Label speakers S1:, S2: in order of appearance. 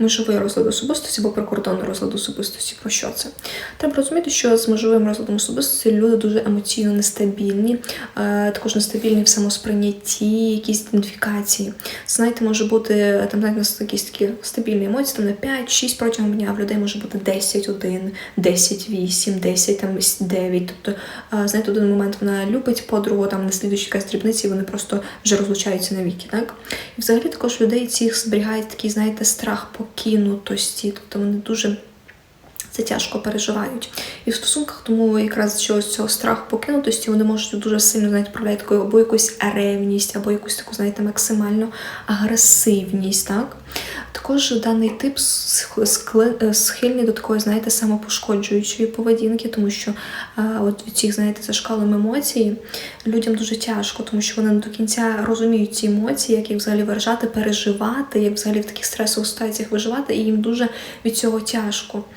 S1: Межовий розлад особистості або прикордонний розлад особистості. Про що це? Треба розуміти, що з межовим розладом особистості люди дуже емоційно нестабільні, е, також нестабільні в самосприйнятті, якісь ідентифікації. Знаєте, може бути там знаєте, у якісь такі стабільні емоції, там на 5-6 протягом дня, в людей може бути 10-1, 10-8, 10 там 9. Тобто, е, знаєте, один момент вона любить подругу, там на слідуючій якась дрібниці, вони просто вже розлучаються навіки. Так? І взагалі також людей цих зберігають такий, знаєте, страх покинутості, тобто вони дуже це тяжко переживають. І в стосунках тому якраз чогось цього страху покинутості вони можуть дуже сильно знаєте, проявляти таку або якусь ревність, або якусь таку, знаєте, максимальну агресивність. Так? Також даний тип е, схильний до такої, знаєте, самопошкоджуючої поведінки, тому що е, от від цих, знаєте, зашкалим емоцій людям дуже тяжко, тому що вони не до кінця розуміють ці емоції, як їх взагалі виражати, переживати, як взагалі в таких стресових ситуаціях виживати, і їм дуже від цього тяжко.